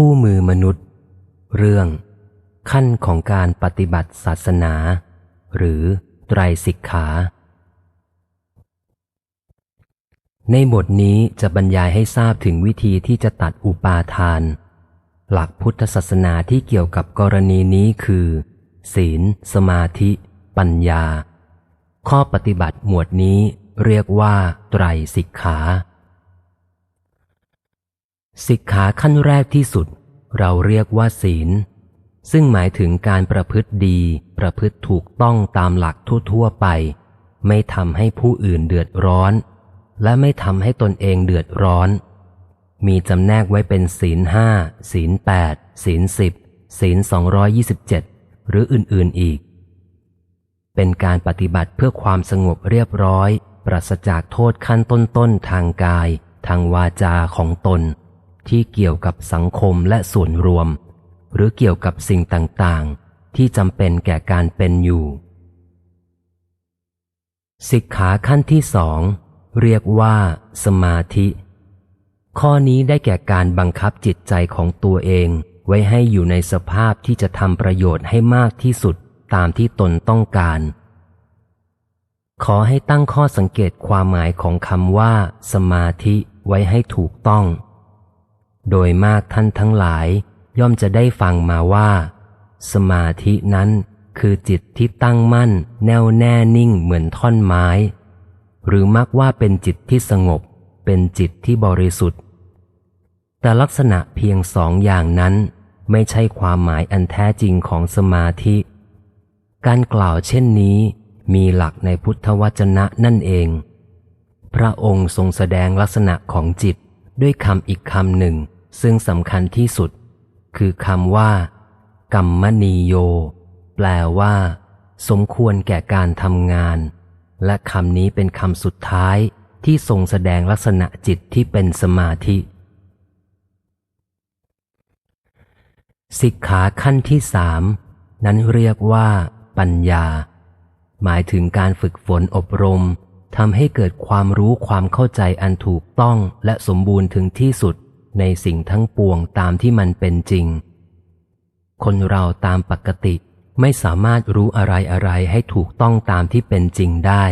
คู่มือมนุษย์ เรื่อง ขั้นของการปฏิบัติศาสนา หรือไตรสิกขา ในบทนี้จะบรรยายให้ทราบถึงวิธีที่จะตัดอุปาทาน หลักพุทธศาสนาที่เกี่ยวกับกรณีนี้คือ ศีล สมาธิ ปัญญา ข้อปฏิบัติหมวดนี้เรียกว่าไตรสิกขา สิกขาขั้นแรกที่สุด เราเรียกว่าศีล ซึ่งหมายถึงการประพฤติดี ประพฤติถูกต้องตามหลักทั่วๆไป ไม่ทำให้ผู้อื่นเดือดร้อน และไม่ทำให้ตนเองเดือดร้อน มีจำแนกไว้เป็นศีลห้าศีลแปดศีลสิบศีลสองรอยี่สิบเจ็ดหรืออื่นๆอีก เป็นการปฏิบัติเพื่อความสงบเรียบร้อย ปราศจากโทษขั้นต้นๆทางกาย ทางวาจาของตน ที่เกี่ยวกับสังคมและส่วนรวม หรือเกี่ยวกับสิ่งต่างๆ ที่จำเป็นแก่การเป็นอยู่ สิกขาขั้นที่สองเรียกว่า สมาธิ ข้อนี้ได้แก่การบังคับจิตใจของตัวเองไว้ให้อยู่ในสภาพที่จะทำประโยชน์ให้มากที่สุดตามที่ตนต้องการ ขอให้ตั้งข้อสังเกตความหมายของคำว่า สมาธิไว้ให้ถูกต้อง โดยมากท่านทั้งหลายย่อมจะได้ฟังมาว่า สมาธินั้นคือจิตที่ตั้งมั่น แน่วแน่นิ่งเหมือนท่อนไม้ หรือมักว่าเป็นจิตที่สงบ เป็นจิตที่บริสุทธิ์ แต่ลักษณะเพียงสองอย่างนั้นไม่ใช่ความหมายอันแท้จริงของสมาธิ การกล่าวเช่นนี้มีหลักในพุทธวจนะนั่นเอง พระองค์ทรงแสดงลักษณะของจิตด้วยคำอีกคำหนึ่ง ซึ่งสำคัญที่สุด คือคำว่ากัมมณีโย แปลว่า สมควรแก่การทำงาน และคำนี้เป็นคำสุดท้ายที่ทรงแสดงลักษณะจิตที่เป็นสมาธิ สิกขาขั้นที่สามนั้นเรียกว่า ปัญญา หมายถึงการฝึกฝนอบรมทำให้เกิดความรู้ความเข้าใจอันถูกต้องและสมบูรณ์ถึงที่สุด ในสิ่งทั้งปวงตามที่มันเป็นจริง คนเราตามปกติไม่สามารถรู้อะไรอะไรให้ถูกต้องตามที่เป็นจริงได้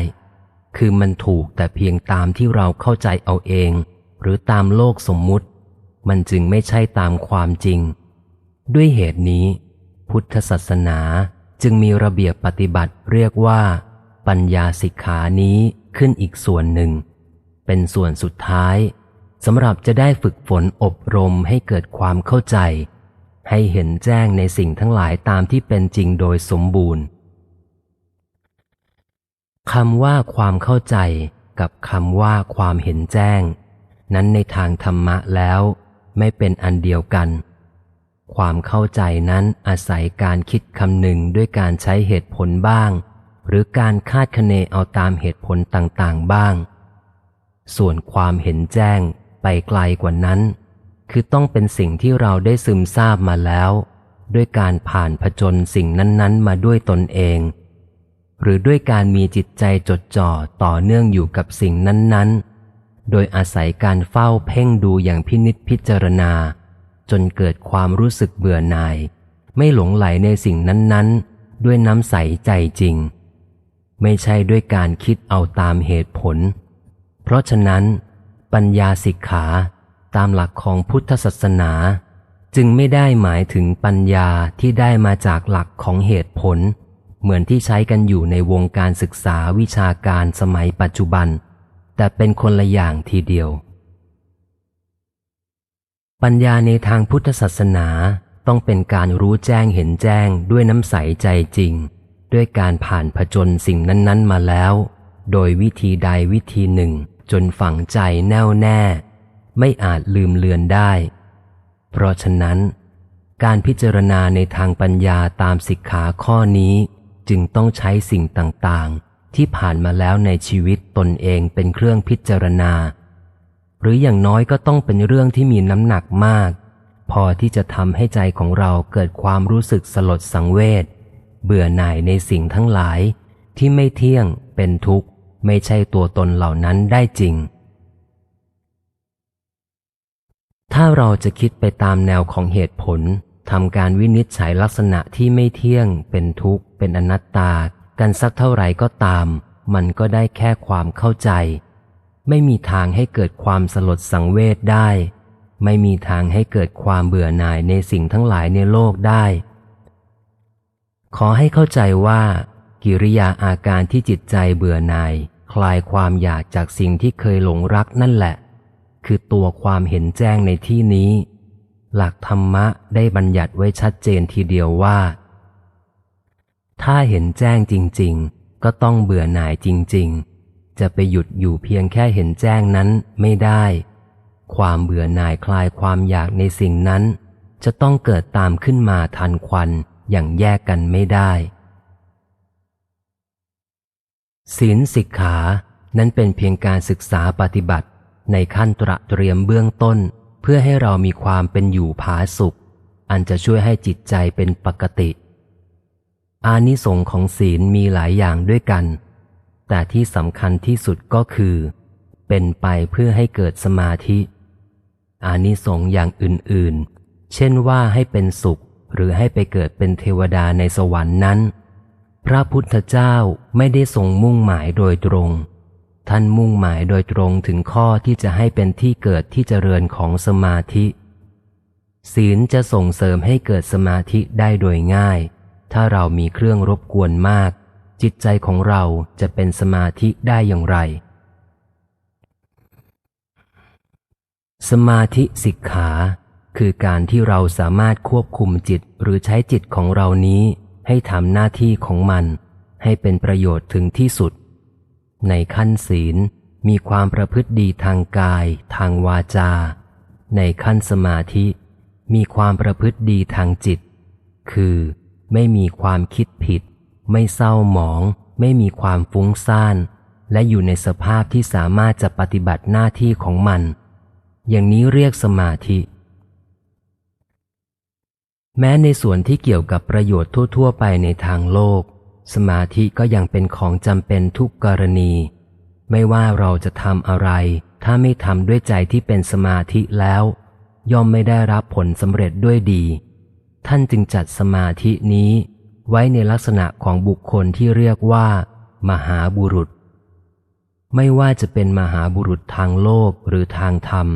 คือมันถูกแต่เพียงตามที่เราเข้าใจเอาเอง หรือตามโลกสมมุติ มันจึงไม่ใช่ตามความจริง ด้วยเหตุนี้ พุทธศาสนาจึงมีระเบียบปฏิบัติเรียกว่า ปัญญาสิกขานี้ขึ้นอีกส่วนหนึ่ง เป็นส่วนสุดท้าย สำหรับจะได้ฝึกฝนอบรมให้เกิดความเข้าใจ ให้เห็นแจ้งในสิ่งทั้งหลายตามที่เป็นจริงโดยสมบูรณ์คำว่าความเข้าใจกับคำว่าความเห็นแจ้ง นั้นในทางธรรมะแล้วไม่เป็นอันเดียวกัน ความเข้าใจนั้นอาศัยการคิดคำหนึ่งด้วยการใช้เหตุผลบ้าง หรือการคาดคะเนเอาตามเหตุผลต่างๆบ้าง ส่วนความเห็นแจ้ง ไปไกลกว่านั้น คือต้องเป็นสิ่งที่เราได้ซึมซาบมาแล้ว ด้วยการผ่านผจญสิ่งนั้นๆ มาด้วยตนเอง หรือด้วยการมีจิตใจจดจ่อต่อเนื่องอยู่กับสิ่งนั้นๆ โดยอาศัยการเฝ้าเพ่งดูอย่างพินิษพิจารณา จนเกิดความรู้สึกเบื่อหน่าย ไม่หลงไหลในสิ่งนั้นๆ ด้วยน้ำใสใจจริง ไม่ใช่ด้วยการคิดเอาตามเหตุผล เพราะฉะนั้น ปัญญาสิกขาตามหลักของพุทธศาสนา จึงไม่ได้หมายถึงปัญญาที่ได้มาจากหลักของเหตุผล เหมือนที่ใช้กันอยู่ในวงการศึกษาวิชาการสมัยปัจจุบัน แต่เป็นคนละอย่างทีเดียว ปัญญาในทางพุทธศาสนาต้องเป็นการรู้แจ้งเห็นแจ้งด้วยน้ำใสใจจริง ด้วยการผ่านผจญสิ่งนั้น ๆ มาแล้ว โดยวิธีใดวิธีหนึ่ง จนฝังใจแน่วแน่ ไม่อาจลืมเลือนได้ เพราะฉะนั้น การพิจารณาในทางปัญญาตามสิกขาข้อนี้จึงต้องใช้สิ่งต่างๆ ที่ผ่านมาแล้วในชีวิตตนเองเป็นเครื่องพิจารณา หรืออย่างน้อยก็ต้องเป็นเรื่องที่มีน้ำหนักมาก พอที่จะทำให้ใจของเราเกิดความรู้สึกสลดสังเวชเบื่อหน่ายในสิ่งทั้งหลายที่ไม่เที่ยงเป็นทุกข์ ไม่ใช่ตัวตนเหล่านั้นได้จริง ถ้าเราจะคิดไปตามแนวของเหตุผลทำการวินิจฉัยลักษณะที่ไม่เที่ยง เป็นทุกข์ เป็นอนัตตา กันสักเท่าไหร่ก็ตาม มันก็ได้แค่ความเข้าใจ ไม่มีทางให้เกิดความสลดสังเวชได้ ไม่มีทางให้เกิดความเบื่อหน่ายในสิ่งทั้งหลายในโลกได้ ขอให้เข้าใจว่า กิริยาอาการที่จิตใจเบื่อหน่าย คลายความอยากจากสิ่งที่เคยหลงรักนั่นแหละ คือตัวความเห็นแจ้งในที่นี้ หลักธรรมะได้บัญญัติไว้ชัดเจนทีเดียวว่า ถ้าเห็นแจ้งจริง ๆ ก็ต้องเบื่อหน่ายจริง ๆ จะไปหยุดอยู่เพียงแค่เห็นแจ้งนั้นไม่ได้ ความเบื่อหน่ายคลายความอยากในสิ่งนั้น จะต้องเกิดตามขึ้นมาทันควันอย่างแยกกันไม่ได้ ศีลสิกขานั้นเป็นเพียงการศึกษาปฏิบัติ ในขั้นตระเตรียมเบื้องต้น เพื่อให้เรามีความเป็นอยู่ผาสุข อันจะช่วยให้จิตใจเป็นปกติ อานิสงส์ของศีลมีหลายอย่างด้วยกัน แต่ที่สำคัญที่สุดก็คือ เป็นไปเพื่อให้เกิดสมาธิ อานิสงส์อย่างอื่นๆ เช่นว่าให้เป็นสุขหรือให้ไปเกิดเป็นเทวดาในสวรรค์นั้น พระพุทธเจ้าไม่ได้ทรงมุ่งหมายโดยตรง ท่านมุ่งหมายโดยตรงถึงข้อที่จะให้เป็นที่เกิดที่เจริญของสมาธิ ศีลจะส่งเสริมให้เกิดสมาธิได้โดยง่าย ถ้าเรามีเครื่องรบกวนมาก จิตใจของเราจะเป็นสมาธิได้อย่างไร สมาธิสิกขา คือการที่เราสามารถควบคุมจิตหรือใช้จิตของเรานี้ ให้ทำหน้าที่ของมันให้เป็นประโยชน์ถึงที่สุด ในขั้นศีลมีความประพฤติดีทางกาย ทางวาจา ในขั้นสมาธิมีความประพฤติดีทางจิต คือไม่มีความคิดผิด ไม่เศร้าหมอง ไม่มีความฟุ้งซ่าน และอยู่ในสภาพที่สามารถจะปฏิบัติหน้าที่ของมัน อย่างนี้เรียกสมาธิ แม้ในส่วนที่เกี่ยวกับประโยชน์ทั่ว ๆ ไปในทางโลก สมาธิก็ยังเป็นของจำเป็นทุกกรณี ไม่ว่าเราจะทำอะไร ถ้าไม่ทำด้วยใจที่เป็นสมาธิแล้ว ย่อมไม่ได้รับผลสำเร็จด้วยดี ท่านจึงจัดสมาธินี้ ไว้ในลักษณะของบุคคลที่เรียกว่า มหาบุรุษ ไม่ว่าจะเป็นมหาบุรุษทางโลกหรือทางธรรม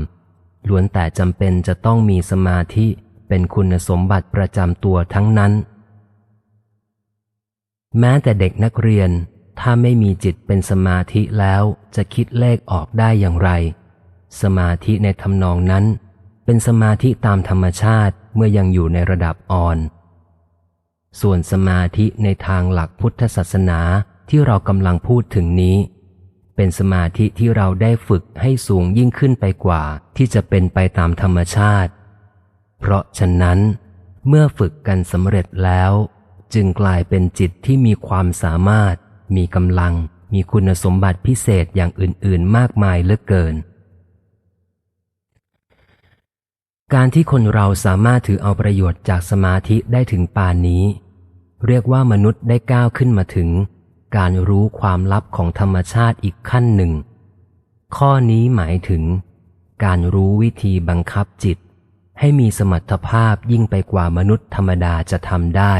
ล้วนแต่จำเป็นจะต้องมีสมาธิเเป็นคุณสมบัติประจำตัวทั้งนั้น แม้แต่เด็กนักเรียนถ้าไม่มีจิตเป็นสมาธิแล้วจะคิดเลขออกได้อย่างไร สมาธิในทำนองนั้น เป็นสมาธิตามธรรมชาติเมื่อยังอยู่ในระดับอ่อน ส่วนสมาธิในทางหลักพุทธศาสนาที่เรากำลังพูดถึงนี้ เป็นสมาธิที่เราได้ฝึกให้สูงยิ่งขึ้นไปกว่าที่จะเป็นไปตามธรรมชาติ เพราะฉะนั้น เมื่อฝึกกันสำเร็จแล้ว จึงกลายเป็นจิตที่มีความสามารถ มีกำลัง มีคุณสมบัติพิเศษอย่างอื่น ๆ มากมายเหลือเกิน การที่คนเราสามารถถือเอาประโยชน์จากสมาธิได้ถึงปานนี้ เรียกว่ามนุษย์ได้ก้าวขึ้นมาถึง การรู้ความลับของธรรมชาติอีกขั้นหนึ่ง ข้อนี้หมายถึง การรู้วิธีบังคับจิต ให้มีสมรรถภาพยิ่งไปกว่ามนุษย์ธรรมดาจะทำได้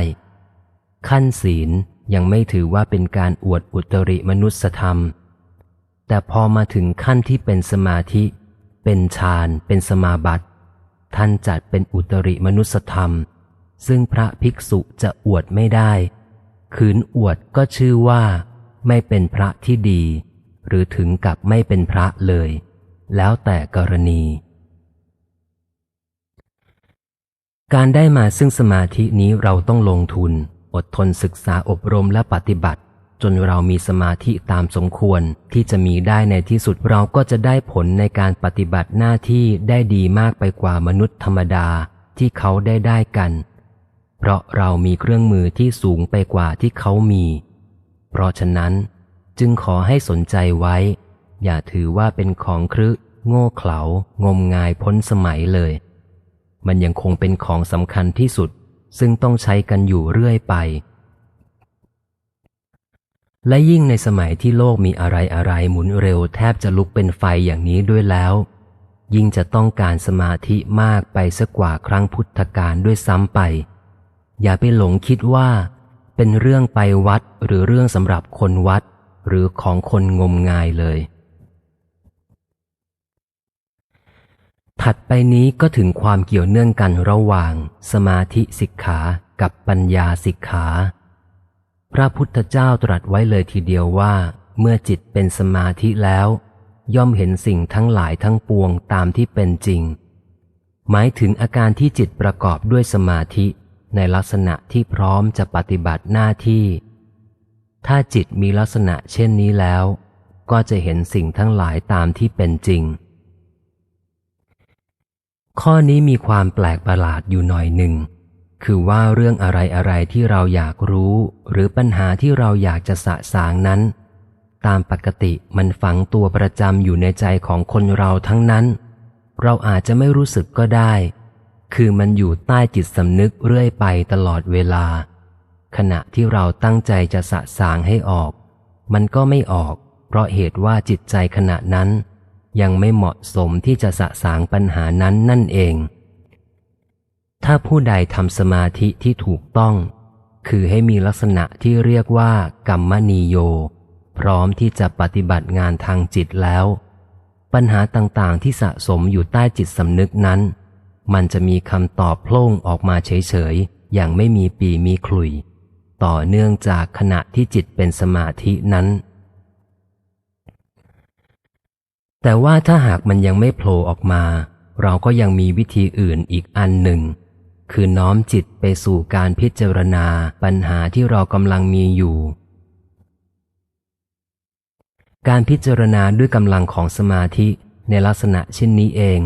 ขั้นศีลยังไม่ถือว่าเป็นการอวดอุตริมนุษธรรม แต่พอมาถึงขั้นที่เป็นสมาธิ เป็นฌานเป็นสมาบัติ ท่านจัดเป็นอุตริมนุษธรรม ซึ่งพระภิกษุจะอวดไม่ได้ ขืนอวดก็ชื่อว่า ไม่เป็นพระที่ดี หรือถึงกับไม่เป็นพระเลย แล้วแต่กรณี การได้มาซึ่งสมาธินี้เราต้องลงทุน อดทนศึกษาอบรมและปฏิบัติ จนเรามีสมาธิตามสมควรที่จะมีได้ในที่สุดเราก็จะได้ผลในการปฏิบัติหน้าที่ได้ดีมากไปกว่ามนุษย์ธรรมดาที่เขาได้ได้กัน เพราะเรามีเครื่องมือที่สูงไปกว่าที่เขามี เพราะฉะนั้น จึงขอให้สนใจไว้ อย่าถือว่าเป็นของครึโง่เขลางมงายพ้นสมัยเลย มันยังคงเป็นของสำคัญที่สุด ซึ่งต้องใช้กันอยู่เรื่อยไป และยิ่งในสมัยที่โลกมีอะไรอะไรหมุนเร็วแทบจะลุกเป็นไฟอย่างนี้ด้วยแล้ว ยิ่งจะต้องการสมาธิมากไปสักกว่าครั้งพุทธกาลด้วยซ้ำไป อย่าไปหลงคิดว่า เป็นเรื่องไปวัดหรือเรื่องสำหรับคนวัด หรือของคนงมงายเลย ถัดไปนี้ก็ถึงความเกี่ยวเนื่องกันระหว่าง สมาธิสิกขากับปัญญาสิกขา พระพุทธเจ้าตรัสไว้เลยทีเดียวว่า เมื่อจิตเป็นสมาธิแล้ว ย่อมเห็นสิ่งทั้งหลายทั้งปวงตามที่เป็นจริง หมายถึงอาการที่จิตประกอบด้วยสมาธิ ในลักษณะที่พร้อมจะปฏิบัติหน้าที่ ถ้าจิตมีลักษณะเช่นนี้แล้ว ก็จะเห็นสิ่งทั้งหลายตามที่เป็นจริง ข้อนี้มีความแปลกประหลาดอยู่หน่อยหนึ่ง คือว่าเรื่องอะไรอะไรที่เราอยากรู้ หรือปัญหาที่เราอยากจะสะสางนั้น ตามปกติมันฝังตัวประจำอยู่ในใจของคนเราทั้งนั้น เราอาจจะไม่รู้สึกก็ได้ คือมันอยู่ใต้จิตสำนึกเรื่อยไปตลอดเวลา ขณะที่เราตั้งใจจะสะสางให้ออก มันก็ไม่ออก เพราะเหตุว่าจิตใจขณะนั้น ยังไม่เหมาะสมที่จะสะสางปัญหานั้นนั่นเอง ถ้าผู้ใดทำสมาธิที่ถูกต้อง คือให้มีลักษณะที่เรียกว่ากรรมนีโย พร้อมที่จะปฏิบัติงานทางจิตแล้ว ปัญหาต่างๆที่สะสมอยู่ใต้จิตสำนึกนั้น มันจะมีคำตอบโพล่งออกมาเฉยๆ อย่างไม่มีปีมีขลุย ต่อเนื่องจากขณะที่จิตเป็นสมาธินั้น แต่ว่าถ้าหากมันยังไม่โผล่ออกมา เราก็ยังมีวิธีอื่นอีกอันหนึ่ง คือน้อมจิตไปสู่การพิจารณาปัญหาที่เรากำลังมีอยู่ การพิจารณาด้วยกำลังของสมาธิในลักษณะเช่นนี้เอง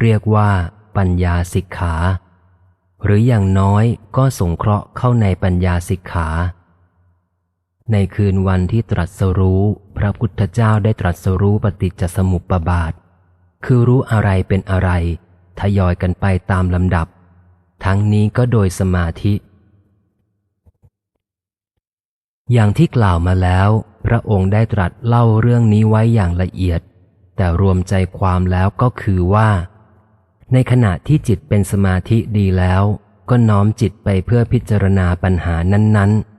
เรียกว่าปัญญาสิกขา หรืออย่างน้อยก็สงเคราะห์เข้าในปัญญาสิกขา ในคืนวันที่ตรัสรู้พระพุทธเจ้าได้ตรัสรู้ปฏิจจสมุปบาท คือรู้อะไรเป็นอะไร ทยอยกันไปตามลำดับ ทั้งนี้ก็โดยสมาธิ อย่างที่กล่าวมาแล้ว พระองค์ได้ตรัสเล่าเรื่องนี้ไว้อย่างละเอียด แต่รวมใจความแล้วก็คือว่า ในขณะที่จิตเป็นสมาธิดีแล้ว ก็น้อมจิตไปเพื่อพิจารณาปัญหานั้น ๆ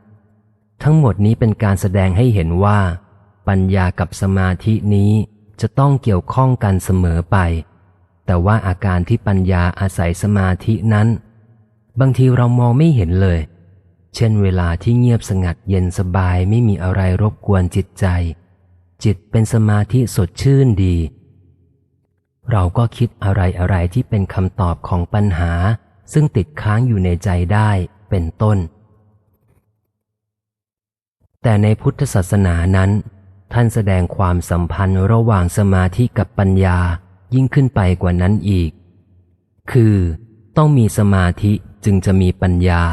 ทั้งหมดนี้เป็นการแสดงให้เห็นว่า ปัญญากับสมาธินี้จะต้องเกี่ยวข้องกันเสมอไป แต่ว่าอาการที่ปัญญาอาศัยสมาธินั้น บางทีเรามองไม่เห็นเลย เช่นเวลาที่เงียบสงัดเย็นสบายไม่มีอะไรรบกวนจิตใจ จิตเป็นสมาธิสดชื่นดี เราก็คิดอะไรอะไรที่เป็นคำตอบของปัญหา ซึ่งติดค้างอยู่ในใจได้เป็นต้น แต่ในพุทธศาสนานั้น ท่านแสดงความสัมพันธ์ระหว่างสมาธิกับปัญญายิ่งขึ้นไปกว่านั้นอีก คือต้องมีสมาธิจึงจะมีปัญญา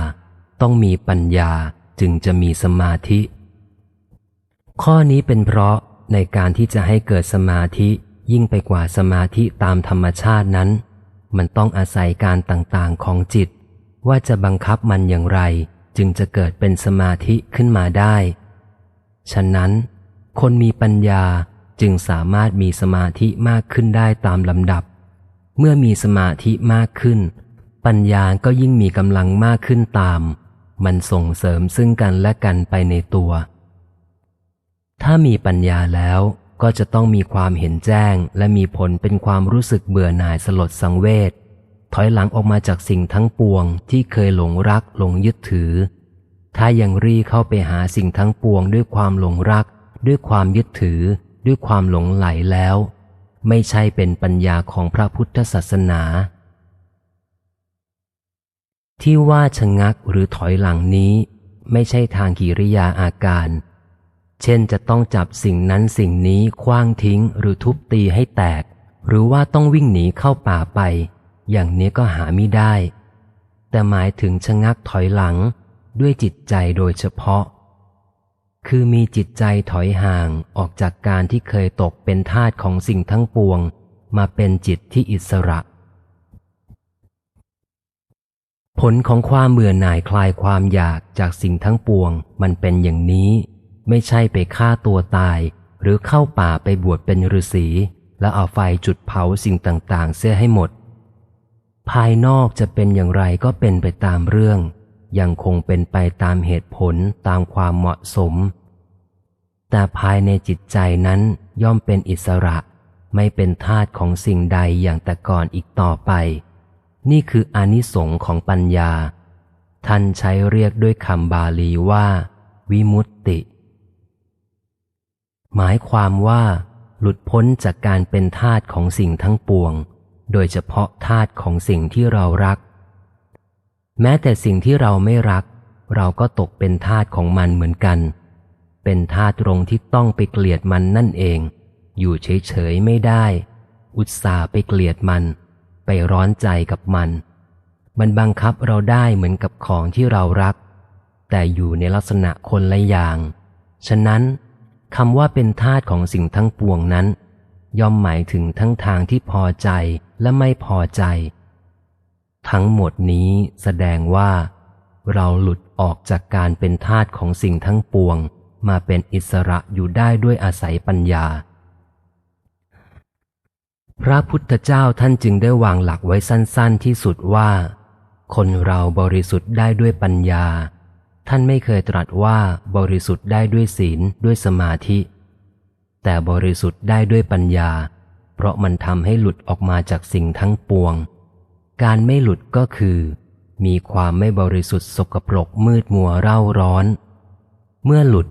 ต้องมีปัญญาจึงจะมีสมาธิ ข้อนี้เป็นเพราะในการที่จะให้เกิดสมาธิยิ่งไปกว่าสมาธิตามธรรมชาตินั้น มันต้องอาศัยการต่างๆของจิต ว่าจะบังคับมันอย่างไร จึงจะเกิดเป็นสมาธิขึ้นมาได้ ฉะนั้น คนมีปัญญาจึงสามารถมีสมาธิมากขึ้นได้ตามลำดับ เมื่อมีสมาธิมากขึ้น ปัญญาก็ยิ่งมีกำลังมากขึ้นตาม มันส่งเสริมซึ่งกันและกันไปในตัว ถ้ามีปัญญาแล้วก็จะต้องมีความเห็นแจ้ง และมีผลเป็นความรู้สึกเบื่อหน่ายสลดสังเวช ถอยหลังออกมาจากสิ่งทั้งปวงที่เคยหลงรักหลงยึดถือ ถ้ายังรีเข้าไปหาสิ่งทั้งปวงด้วยความหลงรัก ด้วยความยึดถือ ด้วยความหลงไหลแล้ว ไม่ใช่เป็นปัญญาของพระพุทธศาสนา ที่ว่าชะงักหรือถอยหลังนี้ ไม่ใช่ทางกิริยาอาการ เช่นจะต้องจับสิ่งนั้นสิ่งนี้คว้างทิ้งหรือทุบตีให้แตก หรือว่าต้องวิ่งหนีเข้าป่าไป อย่างนี้ก็หาไม่ได้ แต่หมายถึงชะงักถอยหลังด้วยจิตใจโดยเฉพาะ คือมีจิตใจถอยห่างออกจากการที่เคยตกเป็นทาสของสิ่งทั้งปวง มาเป็นจิตที่อิสระ ผลของความเบื่อหน่ายคลายความอยากจากสิ่งทั้งปวง มันเป็นอย่างนี้ ไม่ใช่ไปฆ่าตัวตาย หรือเข้าป่าไปบวชเป็นฤาษีแล้วเอาไฟจุดเผาสิ่งต่าง ๆ เสียให้หมด ภายนอกจะเป็นอย่างไรก็เป็นไปตามเรื่อง ยังคงเป็นไปตามเหตุผลตามความเหมาะสม แต่ภายในจิตใจนั้นย่อมเป็นอิสระ ไม่เป็นทาตของสิ่งใดอย่างแต่ก่อนอีกต่อไป นี่คืออนิสงค์ของปัญญา ท่านใช้เรียกด้วยคำบาลีว่า วิมุตติ หมายความว่า หลุดพ้นจากการเป็นทาตของสิ่งทั้งปวง โดยเฉพาะทาตุของสิ่งที่เรารัก แม้แต่สิ่งที่เราไม่รัก เราก็ตกเป็นทาตุของมันเหมือนกัน เป็นทาตตรงที่ต้องไปเกลียดมันนั่นเอง อยู่เฉยๆไม่ได้ อุตส่าห์ไปเกลียดมัน ไปร้อนใจกับมัน มันบังคับเราได้เหมือนกับของที่เรารัก แต่อยู่ในลักษณะคนละอย่าง ฉะนั้นคำว่าเป็นทาตุของสิ่งทั้งปวงนั้น ย่อมหมายถึงทั้งทางที่พอใจและไม่พอใจ ทั้งหมดนี้แสดงว่า เราหลุดออกจากการเป็นทาตของสิ่งทั้งปวง มาเป็นอิสระอยู่ได้ด้วยอาศัยปัญญา พระพุทธเจ้าท่านจึงได้วางหลักไว้สั้น ๆ ที่สุดว่า คนเราบริสุทธิ์ได้ด้วยปัญญา ท่านไม่เคยตรัสว่าบริสุทธิ์ได้ด้วยศีลด้วยสมาธิ แต่บริสุทธิ์ได้ด้วยปัญญา เพราะมันทำให้หลุดออกมาจากสิ่งทั้งปวง การไม่หลุดก็คือ มีความไม่บริสุทธิ์สกปรกมืดมัวเร่าร้อน เมื่อหลุด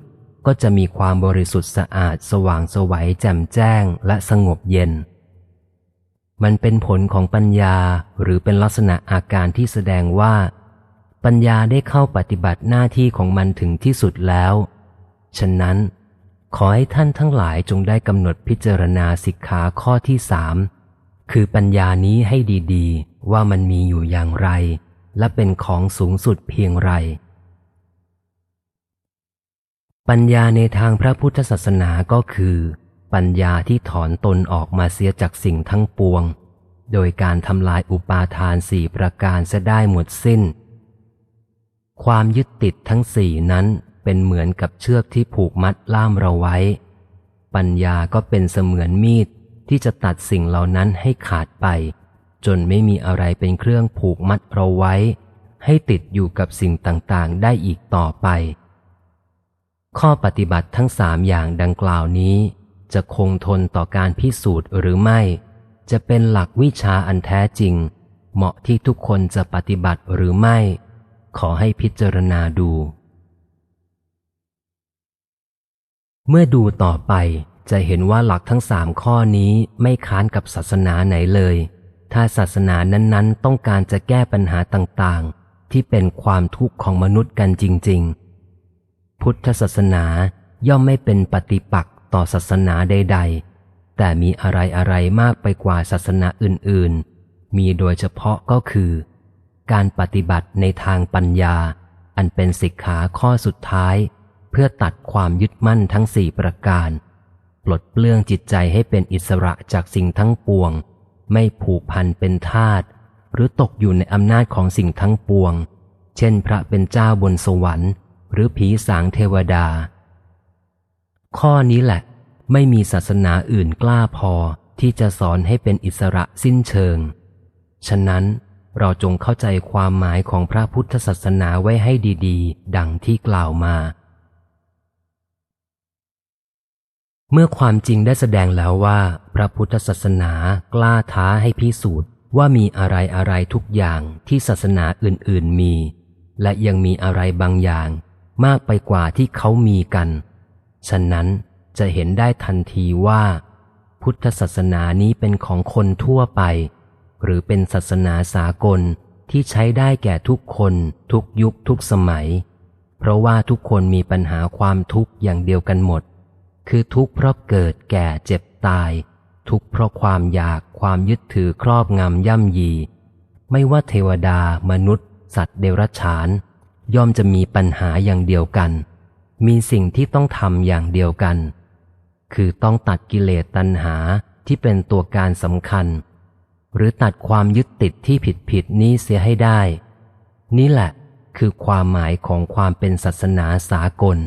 ก็จะมีความบริสุทธิ์สะอาดสว่างสวัยแจ่มแจ้งและสงบเย็น มันเป็นผลของปัญญาหรือเป็นลักษณะอาการที่แสดงว่า ปัญญาได้เข้าปฏิบัติหน้าที่ของมันถึงที่สุดแล้ว ฉะนั้น ขอให้ท่านทั้งหลายจงได้กำหนดพิจารณาสิกขาข้อที่สามคือปัญญานี้ให้ดีๆ ว่ามันมีอยู่อย่างไร และเป็นของสูงสุดเพียงไร ปัญญาในทางพระพุทธศาสนาก็คือ ปัญญาที่ถอนตนออกมาเสียจากสิ่งทั้งปวง โดยการทำลายอุปาทานสี่ประการจะได้หมดสิ้น ความยึดติดทั้งสี่นั้น เป็นเหมือนกับเชือกที่ผูกมัดล่ามเราไว้ ปัญญาก็เป็นเสมือนมีดที่จะตัดสิ่งเหล่านั้นให้ขาดไป จนไม่มีอะไรเป็นเครื่องผูกมัดเราไว้ ให้ติดอยู่กับสิ่งต่างๆ ได้อีกต่อไป ข้อปฏิบัติทั้งสามอย่างดังกล่าวนี้ จะคงทนต่อการพิสูจน์หรือไม่ จะเป็นหลักวิชาอันแท้จริง เหมาะที่ทุกคนจะปฏิบัติหรือไม่ ขอให้พิจารณาดู เมื่อดูต่อไปจะเห็นว่าหลักทั้งสามข้อนี้ไม่ค้านกับศาสนาไหนเลย ถ้าศาสนานั้นๆ ต้องการจะแก้ปัญหาต่างๆ ที่เป็นความทุกข์ของมนุษย์กันจริง ๆ พุทธศาสนาย่อมไม่เป็นปฏิปักษ์ต่อศาสนาใด ๆ แต่มีอะไรๆมากไปกว่าศาสนาอื่น ๆ มีโดยเฉพาะก็คือ การปฏิบัติในทางปัญญา อันเป็นสิกขาข้อสุดท้าย เพื่อตัดความยึดมั่นทั้งสี่ประการ ปลดเปลื้องจิตใจให้เป็นอิสระจากสิ่งทั้งปวง ไม่ผูกพันเป็นทาสหรือตกอยู่ในอำนาจของสิ่งทั้งปวง เช่นพระเป็นเจ้าบนสวรรค์ หรือผีสางเทวดา ข้อนี้แหละ ไม่มีศาสนาอื่นกล้าพอที่จะสอนให้เป็นอิสระสิ้นเชิง ฉะนั้นเราจงเข้าใจความหมายของพระพุทธศาสนาไว้ให้ดี ๆ ดังที่กล่าวมา เมื่อความจริงได้แสดงแล้วว่า พระพุทธศาสนากล้าท้าให้พิสูจน์ว่ามีอะไรอะไรทุกอย่างที่ศาสนาอื่นๆมี และยังมีอะไรบางอย่าง มากไปกว่าที่เขามีกัน ฉะนั้นจะเห็นได้ทันทีว่า พุทธศาสนานี้เป็นของคนทั่วไป หรือเป็นศาสนาสากลที่ใช้ได้แก่ทุกคน ทุกยุคทุกสมัย เพราะว่าทุกคนมีปัญหาความทุกข์อย่างเดียวกันหมด คือทุกข์เพราะเกิดแก่เจ็บตาย ทุกข์เพราะความอยากความยึดถือครอบงำย่ำยี ไม่ว่าเทวดา มนุษย์ สัตว์เดรัจฉาน ย่อมจะมีปัญหาอย่างเดียวกัน มีสิ่งที่ต้องทำอย่างเดียวกัน คือต้องตัดกิเลสตัณหาที่เป็นตัวการสำคัญ หรือตัดความยึดติดที่ผิดผิดนี้เสียให้ได้ นี่แหละคือความหมายของความเป็นศาสนาสากล